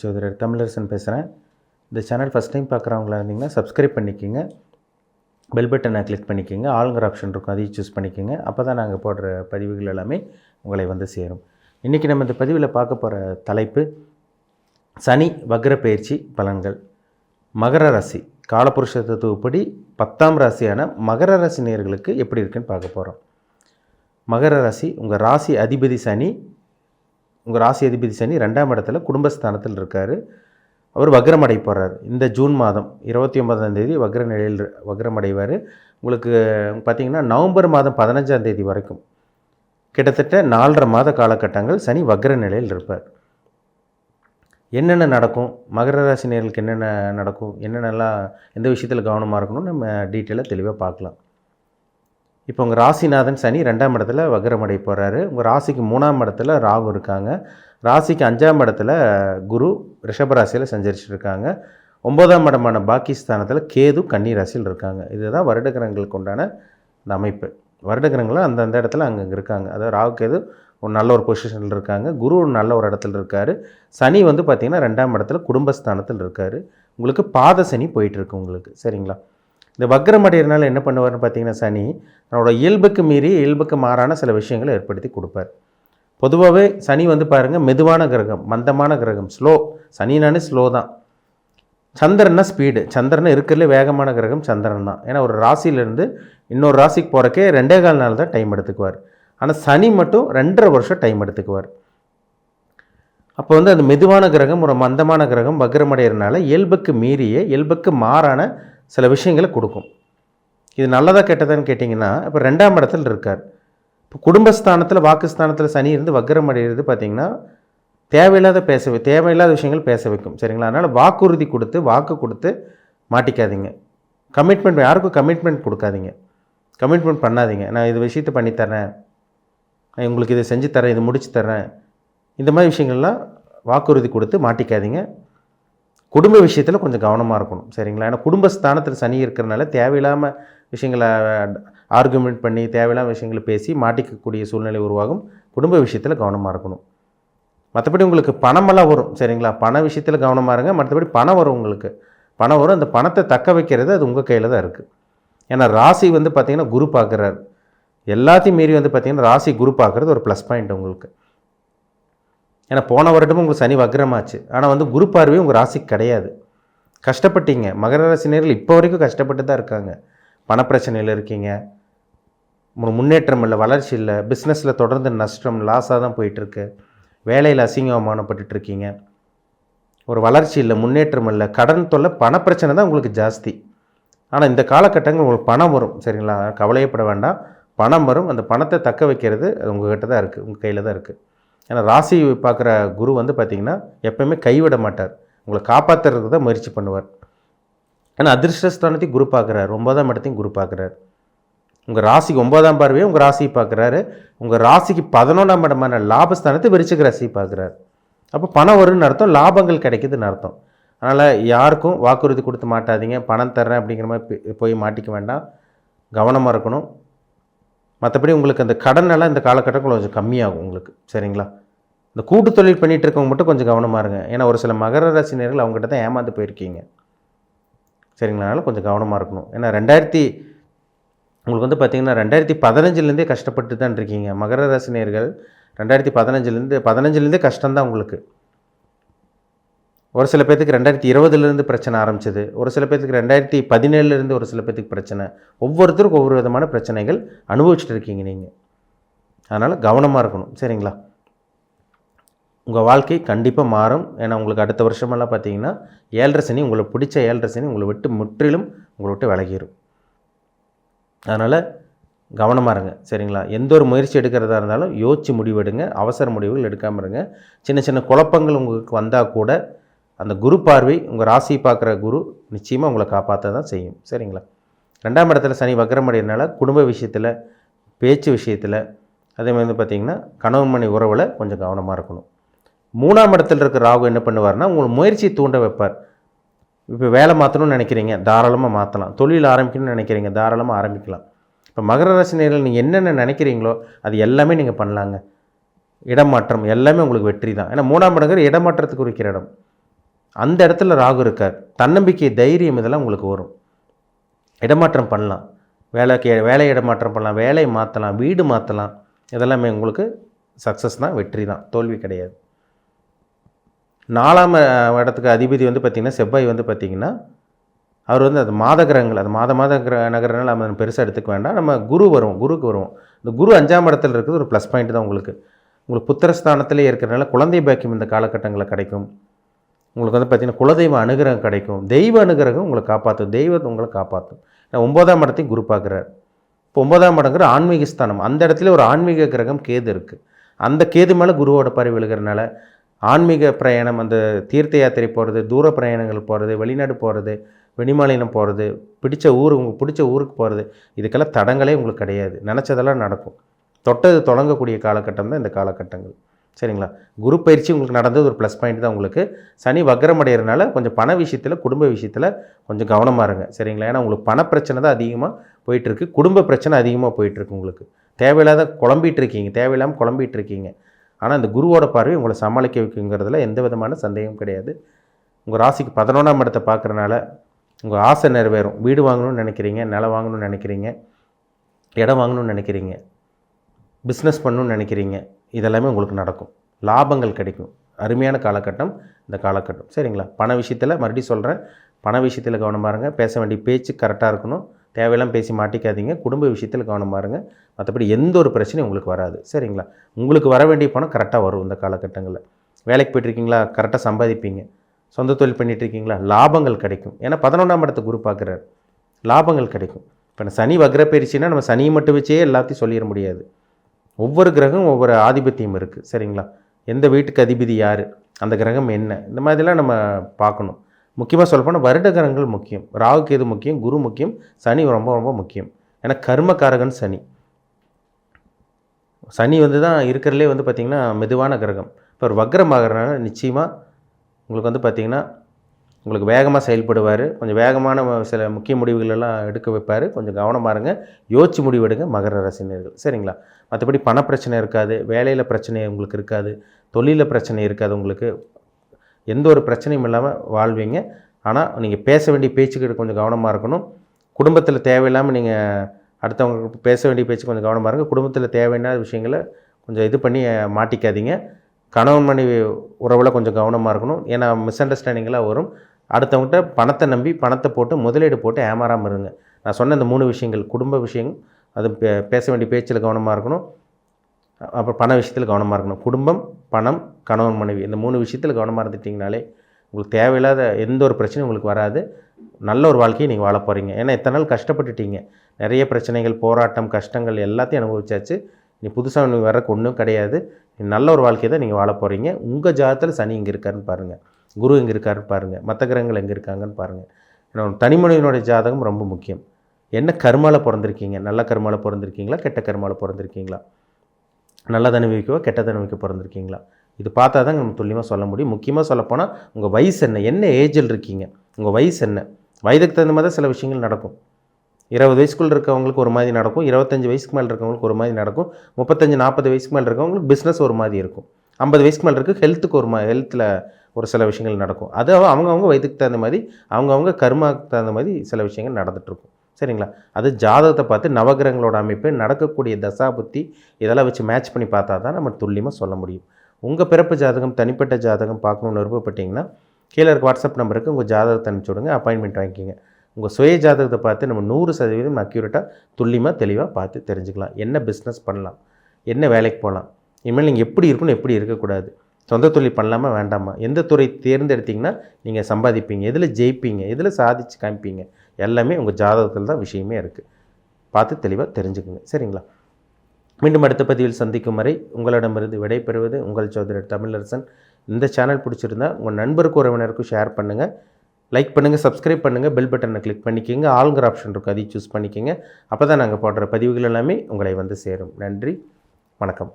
ஜோதிடர் தமிழரசன் பேசுகிறேன் இந்த சேனல் ஃபஸ்ட் டைம் பார்க்குறவங்களா இருந்தீங்கன்னா சப்ஸ்கிரைப் பண்ணிக்கோங்க. பெல் பட்டனை கிளிக் பண்ணிக்கோங்க. ஆளுங்கிற ஆப்ஷன் இருக்கும். அதையும் சூஸ் பண்ணிக்கோங்க. அப்போ தான் நாங்கள் போடுற பதிவுகள் எல்லாமே உங்களை வந்து சேரும். இன்றைக்கி நம்ம இந்த பதிவில் பார்க்க போகிற தலைப்பு சனி வக்ர பயிற்சி பலன்கள். மகர ராசி காலபுருஷ தத்துவப்படி பத்தாம் ராசியான மகர ராசி நேர்களுக்கு எப்படி இருக்குன்னு பார்க்க போகிறோம் மகர ராசி உங்கள் ராசி அதிபதி சனி உங்கள் ராசி அதிபதி சனி ரெண்டாம் இடத்துல குடும்பஸ்தானத்தில் இருக்கார். அவர் வக்ரமடை போகிறார் இந்த ஜூன் மாதம் இருபத்தி ஒன்பதாம் தேதி வக்ர நிலையில் வக்ரமடைவார். உங்களுக்கு பார்த்தீங்கன்னா நவம்பர் மாதம் பதினஞ்சாம் தேதி வரைக்கும் கிட்டத்தட்ட நாலரை மாத காலகட்டங்கள் சனி வக்ர நிலையில் இருப்பார். என்னென்ன நடக்கும்? மகர ராசினியர்களுக்கு என்னென்ன நடக்கும்? என்னென்னலாம் எந்த விஷயத்தில் கவனமாக இருக்கணும் நம்ம டீட்டெயிலாக தெளிவாக பார்க்கலாம். இப்போ உங்கள் ராசிநாதன் சனி ரெண்டாம் இடத்துல வக்ரமடை போகிறாரு உங்கள் ராசிக்கு மூணாம் இடத்துல ராகு இருக்காங்க. ராசிக்கு அஞ்சாம் இடத்துல குரு ரிஷபராசியில் சஞ்சரிச்சிருக்காங்க. ஒன்பதாம் இடமான பாகிஸ்தானத்தில் கேது கன்னி ராசியில் இருக்காங்க. இதுதான் வருடகிரகங்களுக்கு உண்டான இந்த அமைப்பு. வருடகிரகங்களும் அந்தந்த இடத்துல அங்கங்கே இருக்காங்க. அதாவது ராகு கேது ஒரு நல்ல ஒரு பொசிஷனில் இருக்காங்க. குரு நல்ல ஒரு இடத்துல இருக்கார். சனி வந்து பார்த்திங்கன்னா ரெண்டாம் இடத்துல குடும்பஸ்தானத்தில் இருக்கார். உங்களுக்கு பாத சனி போயிட்டுருக்கு உங்களுக்கு. சரிங்களா? இந்த வக்ரமடைகிறனால என்ன பண்ணுவார்னு பார்த்தீங்கன்னா சனி தன்னோட இயல்புக்கு மீறி இயல்புக்கு மாறான சில விஷயங்களை ஏற்படுத்தி கொடுப்பார். பொதுவாகவே சனி வந்து பாருங்கள் மெதுவான கிரகம் மந்தமான கிரகம் ஸ்லோ சனினானே ஸ்லோ தான். சந்திரன்னா ஸ்பீடு சந்திரன் இருக்கிறதுல வேகமான கிரகம் சந்திரன் தான். ஏன்னா ஒரு ராசியிலேருந்து இன்னொரு ராசிக்கு போகிறக்கே ரெண்டே கால் நாள் தான் டைம் எடுத்துக்குவார். ஆனால் சனி மட்டும் ரெண்டரை வருஷம் டைம் எடுத்துக்குவார். அப்போ வந்து அந்த மெதுவான கிரகம் ஒரு மந்தமான கிரகம் வக்ரமடைகிறனால இயல்புக்கு மீறிய இயல்புக்கு மாறான சில விஷயங்களை கொடுக்கும். இது நல்லதாக கெட்டதான்னு கேட்டிங்கன்னா இப்போ ரெண்டாம் இடத்துல இருக்கார். இப்போ குடும்பஸ்தானத்தில் வாக்குஸ்தானத்தில் சனி இருந்து வக்கரம் அடைகிறது பார்த்தீங்கன்னா தேவையில்லாத பேச தேவையில்லாத விஷயங்கள் பேச வைக்கும். சரிங்களா? அதனால் வாக்குறுதி கொடுத்து வாக்கு கொடுத்து மாட்டிக்காதீங்க. கமிட்மெண்ட் யாருக்கும் கமிட்மெண்ட் கொடுக்காதீங்க. கமிட்மெண்ட் பண்ணாதீங்க. நான் இது விஷயத்தை பண்ணித்தரேன் உங்களுக்கு இதை செஞ்சு தரேன் இது முடிச்சு தரேன் இந்த மாதிரி விஷயங்கள்லாம் வாக்குறுதி கொடுத்து மாட்டிக்காதீங்க. குடும்ப விஷயத்தில் கொஞ்சம் கவனமாக இருக்கணும் சரிங்களா? ஏன்னா குடும்பஸ்தானத்தில் சனி இருக்கிறனால தேவையில்லாமல் விஷயங்களை ஆர்குமெண்ட் பண்ணி தேவையில்லாம விஷயங்களை பேசி மாட்டிக்கக்கூடிய சூழ்நிலை உருவாகும். குடும்ப விஷயத்தில் கவனமாக இருக்கணும். மற்றபடி உங்களுக்கு பணமெல்லாம் வரும் சரிங்களா? பண விஷயத்தில் கவனமாக இருங்க. மற்றபடி பணம் வரும் உங்களுக்கு. பணம் வரும். அந்த பணத்தை தக்க வைக்கிறது அது உங்கள் கையில் தான் இருக்குது ஏன்னா ராசி வந்து பார்த்திங்கன்னா குரு பார்க்குறாரு எல்லாத்தையும் மீறி வந்து பார்த்திங்கன்னா ராசி குரு பார்க்குறது ஒரு ப்ளஸ் பாயிண்ட் உங்களுக்கு. ஏன்னா போன வருடமும் உங்களுக்கு சனி வக்ரமாச்சு. ஆனால் வந்து குரு பார்வை உங்கள் ராசிக்கு கிடையாது. கஷ்டப்பட்டீங்க. மகர ராசினியர்கள் இப்போ வரைக்கும் கஷ்டப்பட்டு தான் இருக்காங்க. பணப்பிரச்சனையில் இருக்கீங்க. ஒரு முன்னேற்றம் இல்லை வளர்ச்சி இல்லை பிஸ்னஸில் தொடர்ந்து நஷ்டம் லாஸாக தான் போயிட்டுருக்கு. வேலையில் அசிங்க இருக்கீங்க. ஒரு வளர்ச்சி இல்லை முன்னேற்றம் இல்லை கடன் தொல்லை பணப்பிரச்சனை தான் உங்களுக்கு ஜாஸ்தி. ஆனால் இந்த காலகட்டங்கள் உங்களுக்கு பணம் வரும் சரிங்களா? கவலையப்பட வேண்டாம். பணம் வரும். அந்த பணத்தை தக்க வைக்கிறது உங்கள்கிட்ட தான் இருக்குது உங்கள் கையில் தான் இருக்குது ஏன்னா ராசி பார்க்குற குரு வந்து பார்த்திங்கன்னா எப்பயுமே கைவிட மாட்டார். உங்களை காப்பாற்றுறதுக்கு தான் முயற்சி பண்ணுவார். ஏன்னா அதிர்ஷ்டஸ்தானத்தையும் குரு பார்க்குறாரு. ஒன்பதாம் இடத்தையும் குரு பார்க்குறாரு. உங்கள் ராசிக்கு ஒன்பதாம் பார்வையும் உங்கள் ராசியை பார்க்குறாரு. உங்கள் ராசிக்கு பதினொன்றாம் இடமான லாபஸ்தானத்தை விரிச்சிக்க ராசியை பார்க்குறாரு. அப்போ பணம் வரும்னு அர்த்தம் லாபங்கள் கிடைக்குதுன்னு அர்த்தம். அதனால் யாருக்கும் வாக்குறுதி கொடுத்து மாட்டாதீங்க. பணம் தர்றேன் அப்படிங்கிற மாதிரி போய் மாட்டிக்க வேண்டாம். கவனமாக இருக்கணும். மற்றபடி உங்களுக்கு அந்த கடன் எல்லாம் இந்த காலகட்டம் கொஞ்சம் கம்மியாகும் உங்களுக்கு சரிங்களா? இந்த கூட்டு தொழில் பண்ணிகிட்டு இருக்கவங்க மட்டும் கொஞ்சம் கவனமாக இருங்க. ஏன்னா ஒரு சில மகர ராசினியர்கள் அவங்ககிட்ட தான் ஏமாந்து போயிருக்கீங்க. சரிங்களா? அதனால் கொஞ்சம் கவனமாக இருக்கணும். ஏன்னா ரெண்டாயிரத்தி உங்களுக்கு வந்து பார்த்தீங்கன்னா ரெண்டாயிரத்தி பதினஞ்சுலேருந்தே கஷ்டப்பட்டு தான் இருக்கீங்க. மகர ராசினியர்கள் ரெண்டாயிரத்தி பதினஞ்சுலேருந்து பதினஞ்சுலேருந்தே கஷ்டம்தான் உங்களுக்கு. ஒரு சில பேர்த்துக்கு ரெண்டாயிரத்தி இருபதுலேருந்து பிரச்சனை ஆரம்பிச்சது. ஒரு சில பேர்த்துக்கு ரெண்டாயிரத்தி பதினேழுலேருந்து ஒரு சில பேர்த்துக்கு பிரச்சனை. ஒவ்வொருத்தருக்கும் ஒவ்வொரு விதமான பிரச்சனைகள் அனுபவிச்சுட்டு இருக்கீங்க நீங்கள் அதனால் கவனமாக இருக்கணும். சரிங்களா? உங்கள் வாழ்க்கை கண்டிப்பாக மாறும். ஏன்னா உங்களுக்கு அடுத்த வருஷமெல்லாம் பார்த்தீங்கன்னா ஏழரை சனி உங்களுக்கு பிடிச்ச ஏழரை சனி உங்களை விட்டு முற்றிலும் உங்களை விட்டு விலகிரும். அதனால் கவனமாக இருங்க. சரிங்களா? எந்த ஒரு முயற்சி எடுக்கிறதா இருந்தாலும் யோசிச்சு முடிவெடுங்க. அவசர முடிவுகள் எடுக்காமல் இருங்க. சின்ன சின்ன குழப்பங்கள் உங்களுக்கு வந்தால் கூட அந்த குரு பார்வை உங்கள் ராசி பார்க்குற குரு நிச்சயமாக உங்களை காப்பாற்ற தான் செய்யும். சரிங்களா? ரெண்டாம் இடத்துல சனி வக்ரமடைகிறனால குடும்ப விஷயத்தில் பேச்சு விஷயத்தில் அதே மாதிரி வந்து பார்த்திங்கன்னா கணவன் மணி உறவில் கொஞ்சம் கவனமாக இருக்கணும். மூணாம் இடத்துல இருக்க ராகு என்ன பண்ணுவார்னா உங்களை முயற்சி தூண்ட வைப்பார். இப்போ வேலை மாற்றணும்னு நினைக்கிறீங்க தாராளமாக மாற்றலாம் தொழில் ஆரம்பிக்கணும்னு நினைக்கிறீங்க தாராளமாக ஆரம்பிக்கலாம். இப்போ மகர ராசி நேரில் நீங்கள் என்னென்ன நினைக்கிறீங்களோ அது எல்லாமே நீங்கள் பண்ணலாங்க. இடமாற்றம் எல்லாமே உங்களுக்கு வெற்றி தான் ஏன்னா மூணாம் இடங்கிற இடமாற்றத்துக்கு குறிக்கிற இடம். அந்த இடத்துல ராகு இருக்கார். தன்னம்பிக்கை தைரியம் இதெல்லாம் உங்களுக்கு வரும். இடமாற்றம் பண்ணலாம். வேலைக்கு வேலை இடமாற்றம் பண்ணலாம். வேலையை மாற்றலாம் வீடு மாற்றலாம் இதெல்லாமே உங்களுக்கு சக்ஸஸ் தான் வெற்றி தான். தோல்வி கிடையாது. நாலாம் இடத்துக்கு அதிபதி வந்து பார்த்திங்கன்னா செவ்வாய் வந்து பார்த்திங்கன்னா அவர் வந்து அது மாத கிரகங்கள் அது மாத மாத கிர நகரங்கள் நம்ம பெருசாக எடுத்துக்க வேண்டாம். நம்ம குரு வரும் குருக்கு வருவோம். இந்த குரு அஞ்சாம் இடத்துல இருக்கிறது ஒரு ப்ளஸ் பாயிண்ட் தான் உங்களுக்கு. உங்களுக்கு புத்திரஸ்தானத்திலே இருக்கிறனால குழந்தை பாக்கியம் இந்த காலகட்டங்களில் கிடைக்கும். உங்களுக்கு வந்து பார்த்திங்கன்னா குலதெய்வ அனுகிரகம் கிடைக்கும். தெய்வ அனுகிரகம் உங்களை காப்பாற்றும் தெய்வத்தை உங்களை காப்பாற்றும் ஏன்னா ஒன்பதாம் இடத்தையும் குரு பார்க்குறார். இப்போ ஒன்பதாம் இடங்கிற ஆன்மீக ஸ்தானம். அந்த இடத்துல ஒரு ஆன்மீக கிரகம் கேது இருக்குது அந்த கேது மேலே குருவோட பறவை விழுகிறனால ஆன்மீக பிரயாணம் அந்த தீர்த்த யாத்திரை போகிறது தூர பிரயாணங்கள் போகிறது வெளிநாடு போகிறது வெளிமாநிலம் போகிறது பிடிச்ச ஊர் உங்களுக்கு பிடிச்ச ஊருக்கு போகிறது இதுக்கெல்லாம் தடங்களே உங்களுக்கு கிடையாது. நினச்சதெல்லாம் நடக்கும். தொட்டது தொடங்கக்கூடிய காலகட்டம் தான் இந்த காலகட்டங்கள். சரிங்களா? குரு பயிற்சி உங்களுக்கு நடந்தது ஒரு ப்ளஸ் பாயிண்ட் தான் உங்களுக்கு. சனி வக்கரமடைகிறதுனால கொஞ்சம் பண விஷயத்தில் குடும்ப விஷயத்தில் கொஞ்சம் கவனமாக இருங்க. சரிங்களா? ஏன்னா உங்களுக்கு பண பிரச்சனை தான் அதிகமாக போயிட்டுருக்கு. குடும்ப பிரச்சனை அதிகமாக போயிட்டுருக்கு உங்களுக்கு. தேவையில்லாத குழம்பிகிட்டு இருக்கீங்க. தேவையில்லாமல் குழம்பிட்டு இருக்கீங்க. ஆனால் இந்த குருவோட பார்வை உங்களை சமாளிக்க வைக்குங்கிறதுல எந்த விதமான சந்தேகம் கிடையாது. உங்கள் ராசிக்கு பதினொன்றாம் இடத்தை பார்க்குறனால உங்கள் ஆசை நிறைவேறும். வீடு வாங்கணும்னு நினைக்கிறீங்க நிலம் வாங்கணும்னு நினைக்கிறீங்க இடம் வாங்கணும்னு நினைக்கிறீங்க பிஸ்னஸ் பண்ணணும்னு நினைக்கிறீங்க. இதெல்லாமே உங்களுக்கு நடக்கும். லாபங்கள் கிடைக்கும். அருமையான காலகட்டம் இந்த காலகட்டம். சரிங்களா? பண விஷயத்தில் மறுபடியும் சொல்கிறேன் பண விஷயத்தில் கவனமாக இருங்க பேச வேண்டிய பேச்சு கரெக்டாக இருக்கணும். தேவையெல்லாம் பேசி மாட்டிக்காதீங்க. குடும்ப விஷயத்தில் கவனமாக இருங்க மற்றபடி எந்த ஒரு பிரச்சனையும் உங்களுக்கு வராது. சரிங்களா? உங்களுக்கு வர வேண்டிய பணம் கரெக்டாக வரும் இந்த காலகட்டங்களில். வேலைக்கு போயிட்டுருக்கீங்களா? கரெக்டாக சம்பாதிப்பீங்க. சொந்த தொழில் பண்ணிகிட்ருக்கீங்களா லாபங்கள் கிடைக்கும். ஏன்னா பதினொன்றாம் இடத்தை குரு பார்க்குறாரு. லாபங்கள் கிடைக்கும். இப்போ சனி வக்ர பயிற்சின்னா நம்ம சனியை மட்டும் வச்சே எல்லாத்தையும் சொல்லிட முடியாது. ஒவ்வொரு கிரகம் ஒவ்வொரு ஆதிபத்தியம் இருக்குது சரிங்களா? எந்த வீட்டுக்கு அதிபதி யார்? அந்த கிரகம் என்ன? இந்த மாதிரிலாம் நம்ம பார்க்கணும். முக்கியமாக சொல்லப்போனால் வருட கிரகங்கள் முக்கியம். ராகுக்கு எது முக்கியம்? குரு முக்கியம். சனி ரொம்ப ரொம்ப முக்கியம். ஏன்னா கர்மக்காரகன் சனி. சனி வந்து தான் இருக்கிறதுலே வந்து பார்த்திங்கன்னா மெதுவான கிரகம். இப்போ ஒரு வக்ரமாகறனால நிச்சயமாக உங்களுக்கு வந்து பார்த்திங்கன்னா உங்களுக்கு வேகமாக செயல்படுவார். கொஞ்சம் வேகமான சில முக்கிய முடிவுகளெல்லாம் எடுக்க வைப்பார். கொஞ்சம் கவனம் இருங்க. யோசிச்சு முடிவெடுங்க. மகர ரசினர்கள் சரிங்களா? மற்றபடி பணப்பிரச்சனை இருக்காது. வேலையில் பிரச்சனை உங்களுக்கு இருக்காது. தொழிலில் பிரச்சனை இருக்காது உங்களுக்கு. எந்த ஒரு பிரச்சனையும் இல்லாமல் வாழ்வீங்க. ஆனால் நீங்கள் பேச வேண்டிய பேச்சுக்கிட்ட கொஞ்சம் கவனமாக இருக்கணும். குடும்பத்தில் தேவையில்லாமல் நீங்கள் அடுத்தவங்களுக்கு பேச வேண்டிய பேச்சு கொஞ்சம் கவனமாக இருங்க. குடும்பத்தில் தேவையில்லாத விஷயங்களை கொஞ்சம் இது பண்ணி மாட்டிக்காதீங்க. கணவன் மனைவி உறவில் கொஞ்சம் கவனமாக இருக்கணும். ஏன்னா மிஸ் அண்டர்ஸ்டாண்டிங்கெலாம் வரும். அடுத்தவங்ககிட்ட பணத்தை நம்பி பணத்தை போட்டு முதலீடு போட்டு ஏமாறாமல் இருங்க. நான் சொன்ன இந்த மூணு விஷயங்கள் குடும்ப விஷயம் அது பே- பேச வேண்டிய பேச்சில் கவனமாக இருக்கணும். அப்புறம் பண விஷயத்தில் கவனமாக இருக்கணும். குடும்பம் பணம் கணவன் மனைவி இந்த மூணு விஷயத்தில் கவனமாக இருந்துட்டிங்கனாலே உங்களுக்கு தேவையில்லாத எந்த ஒரு பிரச்சனையும் உங்களுக்கு வராது. நல்ல ஒரு வாழ்க்கையை நீங்கள் வாழ போகிறீங்க ஏன்னா இத்தனை நாள் கஷ்டப்பட்டுட்டீங்க. நிறைய பிரச்சனைகள் போராட்டம் கஷ்டங்கள் எல்லாத்தையும் அனுபவிச்சாச்சு. நீ புதுசாக நீ வரக்கு ஒன்றும் கிடையாது. நீ நல்ல ஒரு வாழ்க்கையை தான் நீங்கள் வாழ போகிறீங்க உங்கள் ஜாதத்தில் சனி இங்கே இருக்காருன்னு பாருங்கள் குரு எங்கே இருக்காரு பாருங்கள் மற்ற கிரகங்கள் எங்கே இருக்காங்கன்னு பாருங்கள் ஏன்னா ஒரு ஜாதகம் ரொம்ப முக்கியம். என்ன கர்மால பிறந்திருக்கீங்க? நல்ல கருமால பிறந்திருக்கீங்களா? கெட்ட கருமால பிறந்திருக்கீங்களா? நல்ல அனுபவிக்கவோ கெட்ட அனுபவிக்க பிறந்திருக்கீங்களா? இது பார்த்தா தான் நம்ம துல்லியமாக சொல்ல முடியும். முக்கியமாக சொல்லப்போனால் உங்கள் வயசு என்ன? என்ன ஏஜில் இருக்கீங்க? உங்கள் வயசு என்ன? வயதுக்கு தகுந்த மாதிரி தான் சில விஷயங்கள் நடக்கும். இருபது வயசுக்குள்ள இருக்கவங்களுக்கு ஒரு மாதிரி நடக்கும். இருபத்தஞ்சி வயசுக்கு மேலே இருக்கவங்களுக்கு ஒரு மாதிரி நடக்கும். முப்பத்தஞ்சு நாற்பது வயசுக்கு மேலே இருக்கவங்களுக்கு பிஸ்னஸ் ஒரு மாதிரி இருக்கும். ஐம்பது வயசுக்கு மேலே இருக்குது ஹெல்த்துக்கு ஒரு மா ஹெல்த்தில் ஒரு சில விஷயங்கள் நடக்கும். அது அவங்கவுங்க வயதுக்கு தகுந்த மாதிரி அவங்கவுங்க கர்மாவுக்கு தகுந்த மாதிரி சில விஷயங்கள் நடந்துகிட்ருக்கும் சரிங்களா? அது ஜாதகத்தை பார்த்து நவகிரகங்களோட அமைப்பு நடக்கக்கூடிய தசா புத்தி இதெல்லாம் வச்சு மேட்ச் பண்ணி பார்த்தா தான் நம்ம துல்லியமாக சொல்ல முடியும். உங்கள் பிறப்பு ஜாதகம் தனிப்பட்ட ஜாதகம் பார்க்கணுன்னு விருப்பப்பட்டீங்கன்னா கீழே இருக்க வாட்ஸ்அப் நம்பருக்கு உங்கள் ஜாதகத்தை அனுப்பிச்சி விடுங்க அப்பாயின்மெண்ட் வாங்கிக்கிங்க. உங்கள் சுய ஜாதகத்தை பார்த்து நம்ம நூறு சதவீதம் அக்யூரேட்டாக துல்லியமாக தெளிவாக பார்த்து தெரிஞ்சுக்கலாம். என்ன பிஸ்னஸ் பண்ணலாம்? என்ன வேலைக்கு போகலாம்? இனிமேல் நீங்கள் எப்படி இருக்கணும் எப்படி இருக்கக்கூடாது? சொந்த தொழில் பண்ணலாமா வேண்டாமா? எந்த துறை தேர்ந்தெடுத்தீங்கன்னா நீங்கள் சம்பாதிப்பீங்க எதில் ஜெயிப்பீங்க எதில் சாதிச்சு காமிப்பீங்க எல்லாமே உங்கள் ஜாதகத்தில் தான் விஷயமே இருக்குது பார்த்து தெளிவாக தெரிஞ்சுக்குங்க. சரிங்களா? மீண்டும் அடுத்த பதிவில் சந்திக்கும் வரை உங்களிடமிருந்து விடைபெறுவது உங்கள் சோதரர் தமிழரசன். இந்த சேனல் பிடிச்சிருந்தா உங்கள் நண்பருக்கு உறவினருக்கும் ஷேர் பண்ணுங்கள் லைக் பண்ணுங்கள் சப்ஸ்கிரைப் பண்ணுங்கள் பெல் பட்டனை கிளிக் பண்ணிக்கோங்க. ஆளுங்கிற ஆப்ஷன் இருக்கும் அதையும் சூஸ் பண்ணிக்கோங்க. அப்போ தான் நாங்கள் போடுற பதிவுகள் எல்லாமே உங்களை வந்து சேரும். நன்றி வணக்கம்.